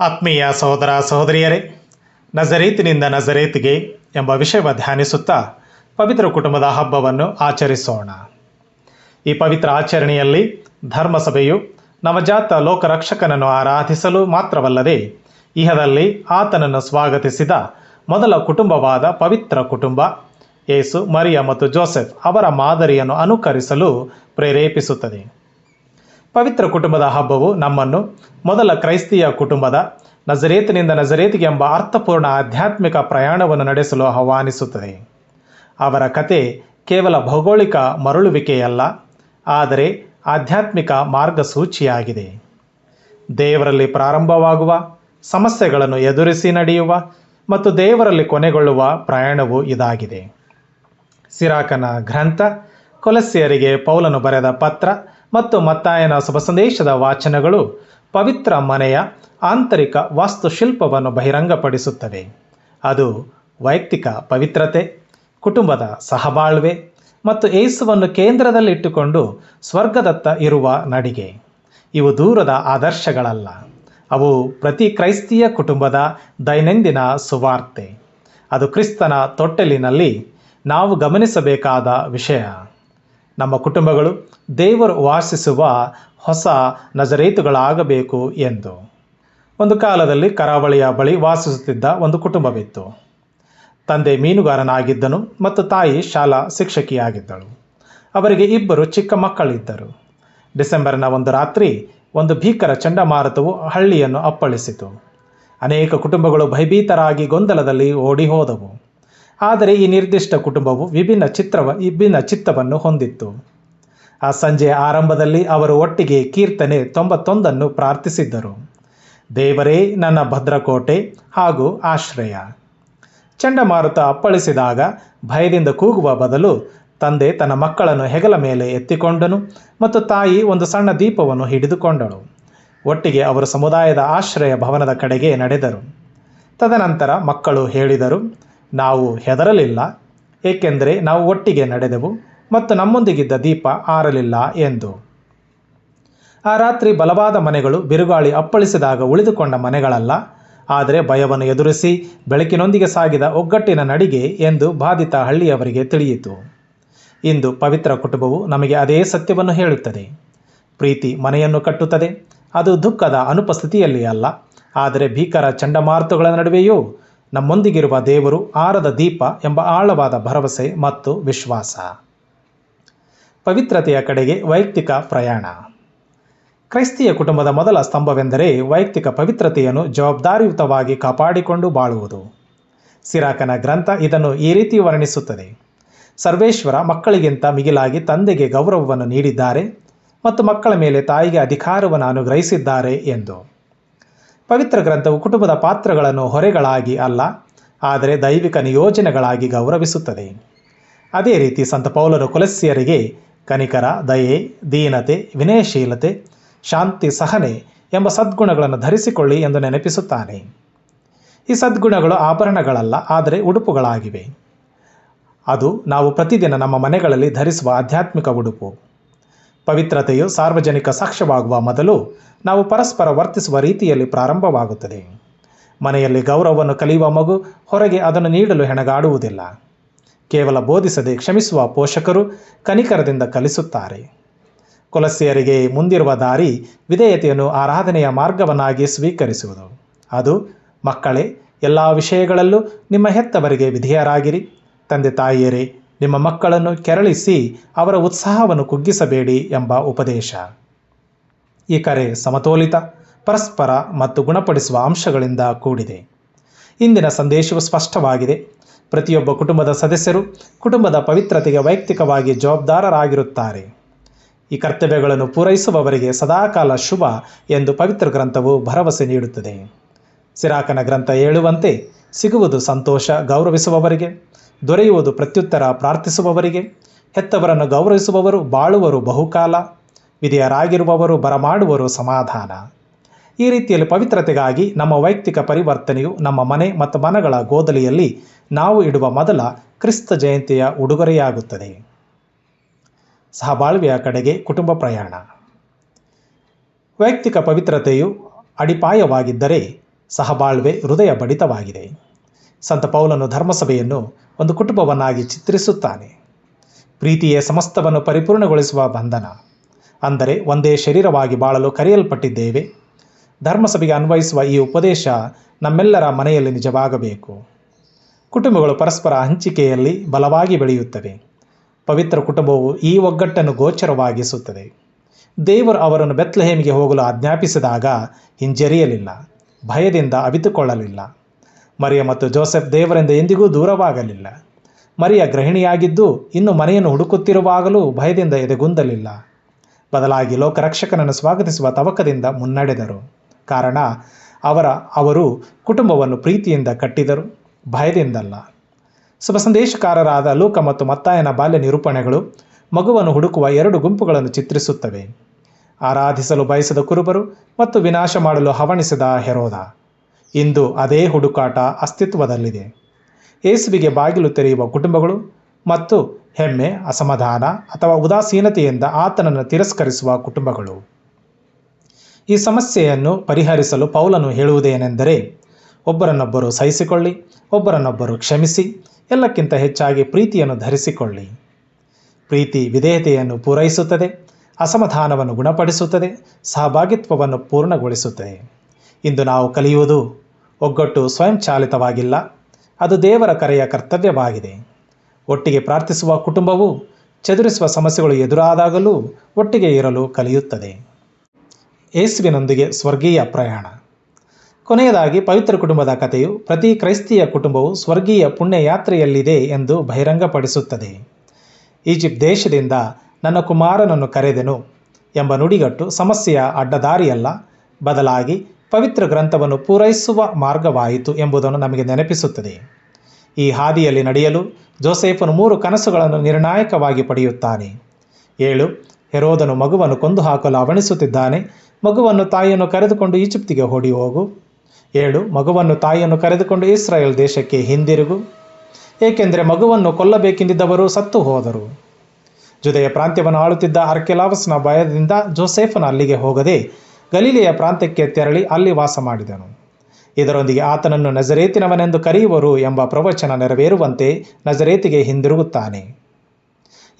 ಆತ್ಮೀಯ ಸಹೋದರ ಸಹೋದರಿಯರೇ, ನಜರೇತಿನಿಂದ ನಜರೇತಿಗೆ ಎಂಬ ವಿಷಯವ ಧ್ಯಾನಿಸುತ್ತಾ ಪವಿತ್ರ ಕುಟುಂಬದ ಹಬ್ಬವನ್ನು ಆಚರಿಸೋಣ. ಈ ಪವಿತ್ರ ಆಚರಣೆಯಲ್ಲಿ ಧರ್ಮಸಭೆಯು ನವಜಾತ ಲೋಕರಕ್ಷಕನನ್ನು ಆರಾಧಿಸಲು ಮಾತ್ರವಲ್ಲದೆ, ಇಹದಲ್ಲಿ ಆತನನ್ನು ಸ್ವಾಗತಿಸಿದ ಮೊದಲ ಕುಟುಂಬವಾದ ಪವಿತ್ರ ಕುಟುಂಬ, ಯೇಸು, ಮರಿಯ ಮತ್ತು ಜೋಸೆಫ್ ಅವರ ಮಾದರಿಯನ್ನು ಅನುಕರಿಸಲು ಪ್ರೇರೇಪಿಸುತ್ತದೆ. ಪವಿತ್ರ ಕುಟುಂಬದ ಹಬ್ಬವು ನಮ್ಮನ್ನು ಮೊದಲ ಕ್ರೈಸ್ತಿಯ ಕುಟುಂಬದ ನಜರೇತಿನಿಂದ ನಜರೇತಿಗೆ ಎಂಬ ಅರ್ಥಪೂರ್ಣ ಆಧ್ಯಾತ್ಮಿಕ ಪ್ರಯಾಣವನ್ನು ನಡೆಸಲು ಆಹ್ವಾನಿಸುತ್ತದೆ. ಅವರ ಕತೆ ಕೇವಲ ಭೌಗೋಳಿಕ ಮರಳುವಿಕೆಯಲ್ಲ, ಆದರೆ ಆಧ್ಯಾತ್ಮಿಕ ಮಾರ್ಗಸೂಚಿಯಾಗಿದೆ. ದೇವರಲ್ಲಿ ಪ್ರಾರಂಭವಾಗುವ, ಸಮಸ್ಯೆಗಳನ್ನು ಎದುರಿಸಿ ನಡೆಯುವ ಮತ್ತು ದೇವರಲ್ಲಿ ಕೊನೆಗೊಳ್ಳುವ ಪ್ರಯಾಣವು ಇದಾಗಿದೆ. ಸಿರಾಕನ ಗ್ರಂಥ ಕೊಲಸ್ಸಿಯರಿಗೆ ಪೌಲನು ಬರೆದ ಪತ್ರ ಮತ್ತು ಮತ್ತಾಯನ ಶುಭ ಸಂದೇಶದ ವಾಚನಗಳು ಪವಿತ್ರ ಮನೆಯ ಆಂತರಿಕ ವಾಸ್ತುಶಿಲ್ಪವನ್ನು ಬಹಿರಂಗಪಡಿಸುತ್ತವೆ. ಅದು ವೈಯಕ್ತಿಕ ಪವಿತ್ರತೆ, ಕುಟುಂಬದ ಸಹಬಾಳ್ವೆ ಮತ್ತು ಏಸುವನ್ನು ಕೇಂದ್ರದಲ್ಲಿಟ್ಟುಕೊಂಡು ಸ್ವರ್ಗದತ್ತ ಇರುವ ನಡಿಗೆ. ಇವು ದೂರದ ಆದರ್ಶಗಳಲ್ಲ. ಅವು ಪ್ರತಿ ಕ್ರೈಸ್ತೀಯ ಕುಟುಂಬದ ದೈನಂದಿನ ಸುವಾರ್ತೆ. ಅದು ಕ್ರಿಸ್ತನ ತೊಟ್ಟಲಿನಲ್ಲಿ ನಾವು ಗಮನಿಸಬೇಕಾದ ವಿಷಯ. ನಮ್ಮ ಕುಟುಂಬಗಳು ದೇವರು ವಾಸಿಸುವ ಹೊಸ ನಜರೇತುಗಳಾಗಬೇಕು ಎಂದು. ಒಂದು ಕಾಲದಲ್ಲಿ ಕರಾವಳಿಯ ಬಳಿ ವಾಸಿಸುತ್ತಿದ್ದ ಒಂದು ಕುಟುಂಬವಿತ್ತು. ತಂದೆ ಮೀನುಗಾರನಾಗಿದ್ದನು ಮತ್ತು ತಾಯಿ ಶಾಲಾ ಶಿಕ್ಷಕಿಯಾಗಿದ್ದಳು. ಅವರಿಗೆ ಇಬ್ಬರು ಚಿಕ್ಕ ಮಕ್ಕಳಿದ್ದರು. ಡಿಸೆಂಬರ್ನ ಒಂದು ರಾತ್ರಿ ಒಂದು ಭೀಕರ ಚಂಡಮಾರುತವು ಹಳ್ಳಿಯನ್ನು ಅಪ್ಪಳಿಸಿತು. ಅನೇಕ ಕುಟುಂಬಗಳು ಭಯಭೀತರಾಗಿ ಗೊಂದಲದಲ್ಲಿ ಓಡಿ ಹೋದವು ಆದರೆ ಈ ನಿರ್ದಿಷ್ಟ ಕುಟುಂಬವು ವಿಭಿನ್ನ ಚಿತ್ರವ ವಿಭಿನ್ನ ಚಿತ್ತವನ್ನು ಹೊಂದಿತ್ತು. ಆ ಸಂಜೆಯ ಆರಂಭದಲ್ಲಿ ಅವರು ಒಟ್ಟಿಗೆ ಕೀರ್ತನೆ ತೊಂಬತ್ತೊಂದನ್ನು ಪ್ರಾರ್ಥಿಸಿದ್ದರು. ದೇವರೇ, ನನ್ನ ಭದ್ರಕೋಟೆ ಹಾಗೂ ಆಶ್ರಯ. ಚಂಡಮಾರುತ ಅಪ್ಪಳಿಸಿದಾಗ ಭಯದಿಂದ ಕೂಗುವ ಬದಲು ತಂದೆ ತನ್ನ ಮಕ್ಕಳನ್ನು ಹೆಗಲ ಮೇಲೆ ಎತ್ತಿಕೊಂಡನು ಮತ್ತು ತಾಯಿ ಒಂದು ಸಣ್ಣ ದೀಪವನ್ನು ಹಿಡಿದುಕೊಂಡಳು. ಒಟ್ಟಿಗೆ ಅವರು ಸಮುದಾಯದ ಆಶ್ರಯ ಭವನದ ಕಡೆಗೆ ನಡೆದರು. ತದನಂತರ ಮಕ್ಕಳು ಹೇಳಿದರು ನಾವು ಹೆದರಲಿಲ್ಲ, ಏಕೆಂದರೆ ನಾವು ಒಟ್ಟಿಗೆ ನಡೆದೆವು ಮತ್ತು ನಮ್ಮೊಂದಿಗಿದ್ದ ದೀಪ ಆರಲಿಲ್ಲ ಎಂದು. ಆ ರಾತ್ರಿ ಬಲವಾದ ಮನೆಗಳು ಬಿರುಗಾಳಿ ಅಪ್ಪಳಿಸಿದಾಗ ಉಳಿದುಕೊಂಡ ಮನೆಗಳಲ್ಲ, ಆದರೆ ಭಯವನ್ನು ಎದುರಿಸಿ ಬೆಳಕಿನೊಂದಿಗೆ ಸಾಗಿದ ಒಗ್ಗಟ್ಟಿನ ನಡಿಗೆ ಎಂದು ಬಾಧಿತ ಹಳ್ಳಿಯವರಿಗೆ ತಿಳಿಯಿತು. ಇಂದು ಪವಿತ್ರ ಕುಟುಂಬವು ನಮಗೆ ಅದೇ ಸತ್ಯವನ್ನು ಹೇಳುತ್ತದೆ. ಪ್ರೀತಿ ಮನೆಯನ್ನು ಕಟ್ಟುತ್ತದೆ, ಅದು ದುಃಖದ ಅನುಪಸ್ಥಿತಿಯಲ್ಲಿ ಅಲ್ಲ, ಆದರೆ ಭೀಕರ ಚಂಡಮಾರುತಗಳ ನಡುವೆಯೂ ನಮ್ಮೊಂದಿಗಿರುವ ದೇವರು ಆರದ ದೀಪ ಎಂಬ ಆಳವಾದ ಭರವಸೆ ಮತ್ತು ವಿಶ್ವಾಸ. ಪವಿತ್ರತೆಯ ಕಡೆಗೆ ವೈಯಕ್ತಿಕ ಪ್ರಯಾಣ. ಕ್ರೈಸ್ತಿಯ ಕುಟುಂಬದ ಮೊದಲ ಸ್ತಂಭವೆಂದರೆ ವೈಯಕ್ತಿಕ ಪವಿತ್ರತೆಯನ್ನು ಜವಾಬ್ದಾರಿಯುತವಾಗಿ ಕಾಪಾಡಿಕೊಂಡು ಬಾಳುವುದು. ಸಿರಾಕನ ಗ್ರಂಥ ಇದನ್ನು ಈ ರೀತಿ ವರ್ಣಿಸುತ್ತದೆ. ಸರ್ವೇಶ್ವರ ಮಕ್ಕಳಿಗಿಂತ ಮಿಗಿಲಾಗಿ ತಂದೆಗೆ ಗೌರವವನ್ನು ನೀಡಿದ್ದಾರೆ ಮತ್ತು ಮಕ್ಕಳ ಮೇಲೆ ತಾಯಿಗೆ ಅಧಿಕಾರವನ್ನು ಅನುಗ್ರಹಿಸಿದ್ದಾರೆ ಎಂದು. ಪವಿತ್ರ ಗ್ರಂಥವು ಕುಟುಂಬದ ಪಾತ್ರಗಳನ್ನು ಹೊರೆಗಳಾಗಿ ಅಲ್ಲ, ಆದರೆ ದೈವಿಕ ನಿಯೋಜನೆಗಳಾಗಿ ಗೌರವಿಸುತ್ತದೆ. ಅದೇ ರೀತಿ ಸಂತ ಪೌಲರು ಕುಲಸ್ಯರಿಗೆ ಕನಿಕರ, ದಯೆ, ದೀನತೆ, ವಿನಯಶೀಲತೆ, ಶಾಂತಿ, ಸಹನೆ ಎಂಬ ಸದ್ಗುಣಗಳನ್ನು ಧರಿಸಿಕೊಳ್ಳಿ ಎಂದು ನೆನಪಿಸುತ್ತಾನೆ. ಈ ಸದ್ಗುಣಗಳು ಆಭರಣಗಳಲ್ಲ, ಆದರೆ ಉಡುಪುಗಳಾಗಿವೆ. ಅದು ನಾವು ಪ್ರತಿದಿನ ನಮ್ಮ ಮನೆಗಳಲ್ಲಿ ಧರಿಸುವ ಆಧ್ಯಾತ್ಮಿಕ ಉಡುಪು. ಪವಿತ್ರತೆಯು ಸಾರ್ವಜನಿಕ ಸಾಕ್ಷ್ಯವಾಗುವ ಮೊದಲು ನಾವು ಪರಸ್ಪರ ವರ್ತಿಸುವ ರೀತಿಯಲ್ಲಿ ಪ್ರಾರಂಭವಾಗುತ್ತದೆ. ಮನೆಯಲ್ಲಿ ಗೌರವವನ್ನು ಕಲಿಯುವ ಮಗು ಹೊರಗೆ ಅದನ್ನು ನೀಡಲು ಹೆಣಗಾಡುವುದಿಲ್ಲ. ಕೇವಲ ಬೋಧಿಸದೆ ಕ್ಷಮಿಸುವ ಪೋಷಕರು ಕನಿಕರದಿಂದ ಕಲಿಸುತ್ತಾರೆ. ಕುಲಸ್ಯರಿಗೆ ಮುಂದಿರುವ ದಾರಿ ವಿಧೇಯತೆಯನ್ನು ಆರಾಧನೆಯ ಮಾರ್ಗವನ್ನಾಗಿ ಸ್ವೀಕರಿಸುವುದು. ಅದು, ಮಕ್ಕಳೇ, ಎಲ್ಲ ವಿಷಯಗಳಲ್ಲೂ ನಿಮ್ಮ ಹೆತ್ತವರಿಗೆ ವಿಧೇಯರಾಗಿರಿ. ತಂದೆ ತಾಯಿಯರೇ ನಿಮ್ಮ ಮಕ್ಕಳನ್ನು ಕೆರಳಿಸಿ ಅವರ ಉತ್ಸಾಹವನ್ನು ಕುಗ್ಗಿಸಬೇಡಿ ಎಂಬ ಉಪದೇಶ. ಈ ಕರೆ ಸಮತೋಲಿತ, ಪರಸ್ಪರ ಮತ್ತು ಗುಣಪಡಿಸುವ ಅಂಶಗಳಿಂದ ಕೂಡಿದೆ. ಇಂದಿನ ಸಂದೇಶವು ಸ್ಪಷ್ಟವಾಗಿದೆ. ಪ್ರತಿಯೊಬ್ಬ ಕುಟುಂಬದ ಸದಸ್ಯರು ಕುಟುಂಬದ ಪವಿತ್ರತೆಗೆ ವೈಯಕ್ತಿಕವಾಗಿ ಜವಾಬ್ದಾರರಾಗಿರುತ್ತಾರೆ. ಈ ಕರ್ತವ್ಯಗಳನ್ನು ಪೂರೈಸುವವರಿಗೆ ಸದಾಕಾಲ ಶುಭ ಎಂದು ಪವಿತ್ರ ಗ್ರಂಥವು ಭರವಸೆ ನೀಡುತ್ತದೆ. ಸಿರಾಕನ ಗ್ರಂಥ ಹೇಳುವಂತೆ ಸಿಗುವುದು ಸಂತೋಷ ಗೌರವಿಸುವವರಿಗೆ ದೊರೆಯುವುದು ಪ್ರತ್ಯುತ್ತರ ಪ್ರಾರ್ಥಿಸುವವರಿಗೆ, ಹೆತ್ತವರನ್ನು ಗೌರವಿಸುವವರು ಬಾಳುವರು ಬಹುಕಾಲ, ವಿಧೇಯರಾಗಿರುವವರು ಬರಮಾಡುವರು ಸಮಾಧಾನ. ಈ ರೀತಿಯಲ್ಲಿ ಪವಿತ್ರತೆಗಾಗಿ ನಮ್ಮ ವೈಯಕ್ತಿಕ ಪರಿವರ್ತನೆಯು ನಮ್ಮ ಮನೆ ಮತ್ತು ಮನಗಳ ಗೋದಲಿಯಲ್ಲಿ ನಾವು ಇಡುವ ಮೊದಲ ಕ್ರಿಸ್ತ ಜಯಂತಿಯ ಉಡುಗೊರೆಯಾಗುತ್ತದೆ. ಸಹಬಾಳ್ವೆಯ ಕಡೆಗೆ ಕುಟುಂಬ ಪ್ರಯಾಣ. ವೈಯಕ್ತಿಕ ಪವಿತ್ರತೆಯು ಅಡಿಪಾಯವಾಗಿದ್ದರೆ ಸಹಬಾಳ್ವೆ ಹೃದಯ ಬಡಿತವಾಗಿದೆ ಸಂತ ಪೌಲನು ಧರ್ಮಸಭೆಯನ್ನು ಒಂದು ಕುಟುಂಬವನ್ನಾಗಿ ಚಿತ್ರಿಸುತ್ತಾನೆ. ಪ್ರೀತಿಯೇ ಸಮಸ್ತವನ್ನು ಪರಿಪೂರ್ಣಗೊಳಿಸುವ ಬಂಧನ. ಅಂದರೆ ಒಂದೇ ಶರೀರವಾಗಿ ಬಾಳಲು ಕರೆಯಲ್ಪಟ್ಟಿದ್ದೇವೆ. ಧರ್ಮಸಭೆಗೆ ಅನ್ವಯಿಸುವ ಈ ಉಪದೇಶ ನಮ್ಮೆಲ್ಲರ ಮನೆಯಲ್ಲಿ ನಿಜವಾಗಬೇಕು. ಕುಟುಂಬಗಳು ಪರಸ್ಪರ ಹಂಚಿಕೆಯಲ್ಲಿ ಬಲವಾಗಿ ಬೆಳೆಯುತ್ತವೆ. ಪವಿತ್ರ ಕುಟುಂಬವು ಈ ಒಗ್ಗಟ್ಟನ್ನು ಗೋಚರವಾಗಿಸುತ್ತದೆ. ದೇವರು ಅವರನ್ನು ಬೆತ್ಲಹೇಮಿಗೆ ಹೋಗಲು ಆಜ್ಞಾಪಿಸಿದಾಗ ಹಿಂಜರಿಯಲಿಲ್ಲ. ಭಯದಿಂದ ಅವಿತುಕೊಳ್ಳಲಿಲ್ಲ. ಮರಿಯ ಮತ್ತು ಜೋಸೆಫ್ ದೇವರಿಂದ ಎಂದಿಗೂ ದೂರವಾಗಲಿಲ್ಲ. ಮರಿಯ ಗೃಹಿಣಿಯಾಗಿದ್ದು ಇನ್ನು ಮನೆಯನ್ನು ಹುಡುಕುತ್ತಿರುವಾಗಲೂ ಭಯದಿಂದ ಎದೆಗುಂದಲಿಲ್ಲ. ಬದಲಾಗಿ ಲೋಕರಕ್ಷಕನನ್ನು ಸ್ವಾಗತಿಸುವ ತವಕದಿಂದ ಮುನ್ನಡೆದರು. ಕಾರಣ, ಅವರ, ಅವರು ಕುಟುಂಬವನ್ನು ಪ್ರೀತಿಯಿಂದ ಕಟ್ಟಿದರು, ಭಯದಿಂದಲ್ಲ. ಶುಭ ಸಂದೇಶಕಾರರಾದ ಲೂಕ ಮತ್ತು ಮತ್ತಾಯನ ಬಾಲ್ಯ ನಿರೂಪಣೆಗಳು ಮಗುವನ್ನು ಹುಡುಕುವ ಎರಡು ಗುಂಪುಗಳನ್ನು ಚಿತ್ರಿಸುತ್ತವೆ. ಆರಾಧಿಸಲು ಬಯಸದ ಕುರುಬರು ಮತ್ತು ವಿನಾಶ ಮಾಡಲು ಹವಣಿಸಿದ ಹೆರೋದ. ಇಂದು ಅದೇ ಹುಡುಕಾಟ ಅಸ್ತಿತ್ವದಲ್ಲಿದೆ. ಯೇಸುವಿಗೆ ಬಾಗಿಲು ತೆರೆಯುವ ಕುಟುಂಬಗಳು ಮತ್ತು ಹೆಮ್ಮೆ, ಅಸಮಾಧಾನ ಅಥವಾ ಉದಾಸೀನತೆಯಿಂದ ಆತನನ್ನು ತಿರಸ್ಕರಿಸುವ ಕುಟುಂಬಗಳು. ಈ ಸಮಸ್ಯೆಯನ್ನು ಪರಿಹರಿಸಲು ಪೌಲನು ಹೇಳುವುದೇನೆಂದರೆ, ಒಬ್ಬರನ್ನೊಬ್ಬರು ಸಹಿಸಿಕೊಳ್ಳಿ, ಒಬ್ಬರನ್ನೊಬ್ಬರು ಕ್ಷಮಿಸಿ, ಎಲ್ಲಕ್ಕಿಂತ ಹೆಚ್ಚಾಗಿ ಪ್ರೀತಿಯನ್ನು ಧರಿಸಿಕೊಳ್ಳಿ. ಪ್ರೀತಿ ವಿಧೇಯತೆಯನ್ನು ಪೂರೈಸುತ್ತದೆ, ಅಸಮಾಧಾನವನ್ನು ಗುಣಪಡಿಸುತ್ತದೆ, ಸಹಭಾಗಿತ್ವವನ್ನು ಪೂರ್ಣಗೊಳಿಸುತ್ತದೆ. ಇಂದು ನಾವು ಕಲಿಯುವುದು ಒಗ್ಗಟ್ಟು ಸ್ವಯಂಚಾಲಿತವಾಗಿಲ್ಲ. ಅದು ದೇವರ ಕರೆಯ ಕರ್ತವ್ಯವಾಗಿದೆ. ಒಟ್ಟಿಗೆ ಪ್ರಾರ್ಥಿಸುವ ಕುಟುಂಬವು ಚದುರಿಸುವ ಸಮಸ್ಯೆಗಳು ಎದುರಾದಾಗಲೂ ಒಟ್ಟಿಗೆ ಇರಲು ಕಲಿಯುತ್ತದೆ. ಯೇಸುವಿನೊಂದಿಗೆ ಸ್ವರ್ಗೀಯ ಪ್ರಯಾಣ. ಕೊನೆಯದಾಗಿ ಪವಿತ್ರ ಕುಟುಂಬದ ಕಥೆಯು ಪ್ರತಿ ಕ್ರೈಸ್ತಿಯ ಕುಟುಂಬವು ಸ್ವರ್ಗೀಯ ಪುಣ್ಯ ಯಾತ್ರೆಯಲ್ಲಿದೆ ಎಂದು ಬಹಿರಂಗಪಡಿಸುತ್ತದೆ. ಈಜಿಪ್ಟ್ ದೇಶದಿಂದ ನನ್ನ ಕುಮಾರನನ್ನು ಕರೆದೆನು ಎಂಬ ನುಡಿಗಟ್ಟು ಸಮಸ್ಯೆಯ ಅಡ್ಡದಾರಿಯಲ್ಲ, ಬದಲಾಗಿ ಪವಿತ್ರ ಗ್ರಂಥವನ್ನು ಪೂರೈಸುವ ಮಾರ್ಗವಾಯಿತು ಎಂಬುದನ್ನು ನಮಗೆ ನೆನಪಿಸುತ್ತದೆ. ಈ ಹಾದಿಯಲ್ಲಿ ನಡೆಯಲು ಜೋಸೆಫನು ಮೂರು ಕನಸುಗಳನ್ನು ನಿರ್ಣಾಯಕವಾಗಿ ಪಡೆಯುತ್ತಾನೆ. ಏಳು, ಹೆರೋದನು ಮಗುವನ್ನು ಕೊಂದು ಹಾಕಲು ಅವಣಿಸುತ್ತಿದ್ದಾನೆ ಮಗುವನ್ನು ತಾಯಿಯನ್ನು ಕರೆದುಕೊಂಡು ಈಜಿಪ್ತಿಗೆ ಓಡಿ ಹೋಗು. ಏಳು, ಮಗುವನ್ನು ತಾಯಿಯನ್ನು ಕರೆದುಕೊಂಡು ಇಸ್ರಾಯೇಲ್ ದೇಶಕ್ಕೆ ಹಿಂದಿರುಗು. ಏಕೆಂದರೆ ಮಗುವನ್ನು ಕೊಲ್ಲಬೇಕೆಂದಿದ್ದವರು ಸತ್ತು ಹೋದರು. ಜೊತೆಯ ಪ್ರಾಂತ್ಯವನ್ನು ಆಳುತ್ತಿದ್ದ ಅರ್ಕೆಲಾವಸ್ನ ಭಯದಿಂದ ಜೋಸೆಫನು ಅಲ್ಲಿಗೆ ಹೋಗದೆ ಗಲೀಲೆಯ ಪ್ರಾಂತ್ಯಕ್ಕೆ ತೆರಳಿ ಅಲ್ಲಿ ವಾಸ ಮಾಡಿದನು. ಇದರೊಂದಿಗೆ ಆತನನ್ನು ನಜರೇತಿನವನೆಂದು ಕರೆಯುವರು ಎಂಬ ಪ್ರವಚನ ನೆರವೇರುವಂತೆ ನಜರೇತಿಗೆ ಹಿಂದಿರುಗುತ್ತಾನೆ.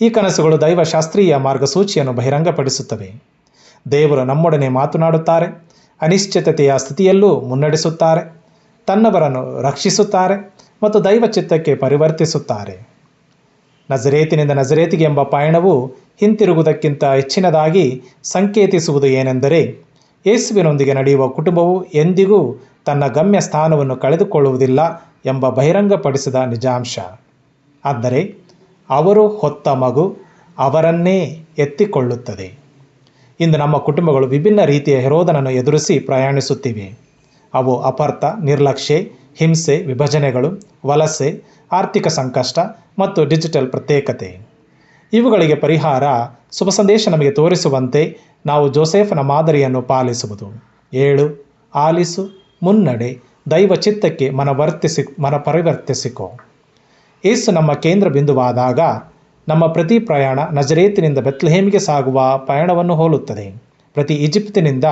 ಈ ಕನಸುಗಳು ದೈವಶಾಸ್ತ್ರೀಯ ಮಾರ್ಗಸೂಚಿಯನ್ನು ಬಹಿರಂಗಪಡಿಸುತ್ತವೆ. ದೇವರು ನಮ್ಮೊಡನೆ ಮಾತನಾಡುತ್ತಾರೆ, ಅನಿಶ್ಚಿತತೆಯ ಸ್ಥಿತಿಯಲ್ಲೂ ಮುನ್ನಡೆಸುತ್ತಾರೆ, ತನ್ನವರನ್ನು ರಕ್ಷಿಸುತ್ತಾರೆ ಮತ್ತು ದೈವ ಚಿತ್ತಕ್ಕೆ ಪರಿವರ್ತಿಸುತ್ತಾರೆ. ನಜರೇತಿನಿಂದ ನಜರೇತಿಗೆ ಎಂಬ ಪಯಣವು ಹಿಂತಿರುಗುವುದಕ್ಕಿಂತ ಹೆಚ್ಚಿನದಾಗಿ ಸಂಕೇತಿಸುವುದು ಏನೆಂದರೆ ಯೇಸುವಿನೊಂದಿಗೆ ನಡೆಯುವ ಕುಟುಂಬವು ಎಂದಿಗೂ ತನ್ನ ಗಮ್ಯ ಸ್ಥಾನವನ್ನು ಕಳೆದುಕೊಳ್ಳುವುದಿಲ್ಲ ಎಂಬ ಬಹಿರಂಗಪಡಿಸಿದ ನಿಜಾಂಶ. ಅಂದರೆ, ಅವರು ಹೊತ್ತ ಮಗು ಅವರನ್ನೇ ಎತ್ತಿಕೊಳ್ಳುತ್ತದೆ. ಇಂದು ನಮ್ಮ ಕುಟುಂಬಗಳು ವಿಭಿನ್ನ ರೀತಿಯ ಹೆರೋದನನ್ನು ಎದುರಿಸಿ ಪ್ರಯಾಣಿಸುತ್ತಿವೆ. ಅವು ಅಪರ್ಥ, ನಿರ್ಲಕ್ಷ್ಯ, ಹಿಂಸೆ, ವಿಭಜನೆಗಳು, ವಲಸೆ, ಆರ್ಥಿಕ ಸಂಕಷ್ಟ ಮತ್ತು ಡಿಜಿಟಲ್ ಪ್ರತ್ಯೇಕತೆ. ಇವುಗಳಿಗೆ ಪರಿಹಾರ ಶುಭ ಸಂದೇಶ ನಮಗೆ ತೋರಿಸುವಂತೆ ನಾವು ಜೋಸೆಫನ ಮಾದರಿಯನ್ನು ಪಾಲಿಸುವುದು. ಏಳು, ಆಲಿಸು, ಮುನ್ನಡೆ, ದೈವ ಚಿತ್ತಕ್ಕೆ ಮನವರ್ತಿಸಿ ಮನ ಪರಿವರ್ತಿಸಿಕೊ ಏಸು ನಮ್ಮ ಕೇಂದ್ರ ಬಿಂದುವಾದಾಗ ನಮ್ಮ ಪ್ರತಿ ಪ್ರಯಾಣ ನಜರೇತಿನಿಂದ ಬೆತ್ಲೆಹೇಮಿಗೆ ಸಾಗುವ ಪಯಣವನ್ನು ಹೋಲುತ್ತದೆ. ಪ್ರತಿ ಈಜಿಪ್ತಿನಿಂದ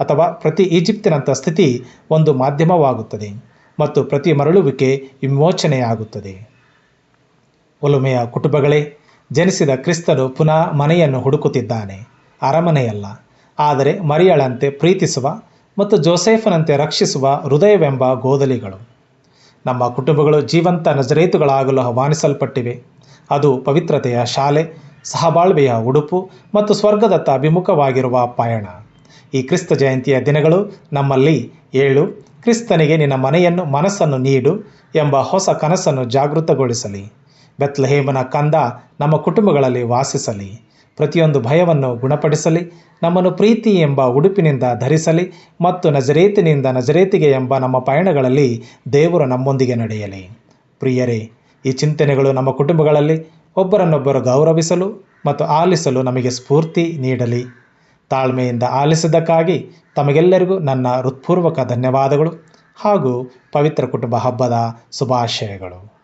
ಅಥವಾ ಪ್ರತಿ ಈಜಿಪ್ತಿನಂಥ ಸ್ಥಿತಿ ಒಂದು ಮಾಧ್ಯಮವಾಗುತ್ತದೆ ಮತ್ತು ಪ್ರತಿ ಮರಳುವಿಕೆ ವಿಮೋಚನೆಯಾಗುತ್ತದೆ. ಒಲುಮೆಯ ಕುಟುಂಬಗಳೇ ಜನಿಸಿದ ಕ್ರಿಸ್ತನು ಪುನಃ ಮನೆಯನ್ನು ಹುಡುಕುತ್ತಿದ್ದಾನೆ. ಅರಮನೆಯಲ್ಲ. ಆದರೆ ಮರಿಯಳಂತೆ ಪ್ರೀತಿಸುವ ಮತ್ತು ಜೋಸೆಫನಂತೆ ರಕ್ಷಿಸುವ ಹೃದಯವೆಂಬ ಗೋದಲಿಗಳು ನಮ್ಮ ಕುಟುಂಬಗಳು ಜೀವಂತ ನಜರೇತುಗಳಾಗಲು ಆಹ್ವಾನಿಸಲ್ಪಟ್ಟಿವೆ. ಅದು ಪವಿತ್ರತೆಯ ಶಾಲೆ, ಸಹಬಾಳ್ವೆಯ ಉಡುಪು ಮತ್ತು ಸ್ವರ್ಗದತ್ತ ಅಭಿಮುಖವಾಗಿರುವ ಪಯಣ. ಈ ಕ್ರಿಸ್ತ ಜಯಂತಿಯ ದಿನಗಳು ನಮ್ಮಲ್ಲಿ ಏಳು, ಕ್ರಿಸ್ತನಿಗೆ ನಿನ್ನ ಮನೆಯನ್ನು ಮನಸ್ಸನ್ನು ನೀಡು ಎಂಬ ಹೊಸ ಕನಸನ್ನು ಜಾಗೃತಗೊಳಿಸಲಿ. ಬೆತ್ಲಹೇಮನ ಕಂದ ನಮ್ಮ ಕುಟುಂಬಗಳಲ್ಲಿ ವಾಸಿಸಲಿ. ಪ್ರತಿಯೊಂದು ಭಯವನ್ನು ಗುಣಪಡಿಸಲಿ, ನಮ್ಮನ್ನು ಪ್ರೀತಿ ಎಂಬ ಉಡುಪಿನಿಂದ ಧರಿಸಲಿ ಮತ್ತು ನಜರೇತಿನಿಂದ ನಜರೇತಿಗೆ ಎಂಬ ನಮ್ಮ ಪಯಣಗಳಲ್ಲಿ ದೇವರು ನಮ್ಮೊಂದಿಗೆ ನಡೆಯಲಿ. ಪ್ರಿಯರೇ, ಈ ಚಿಂತನೆಗಳು ನಮ್ಮ ಕುಟುಂಬಗಳಲ್ಲಿ ಒಬ್ಬರನ್ನೊಬ್ಬರು ಗೌರವಿಸಲು ಮತ್ತು ಆಲಿಸಲು ನಮಗೆ ಸ್ಫೂರ್ತಿ ನೀಡಲಿ. ತಾಳ್ಮೆಯಿಂದ ಆಲಿಸಿದ್ದಕ್ಕಾಗಿ ತಮಗೆಲ್ಲರಿಗೂ ನನ್ನ ಹೃತ್ಪೂರ್ವಕ ಧನ್ಯವಾದಗಳು ಹಾಗೂ ಪವಿತ್ರ ಕುಟುಂಬ ಹಬ್ಬದ ಶುಭಾಶಯಗಳು.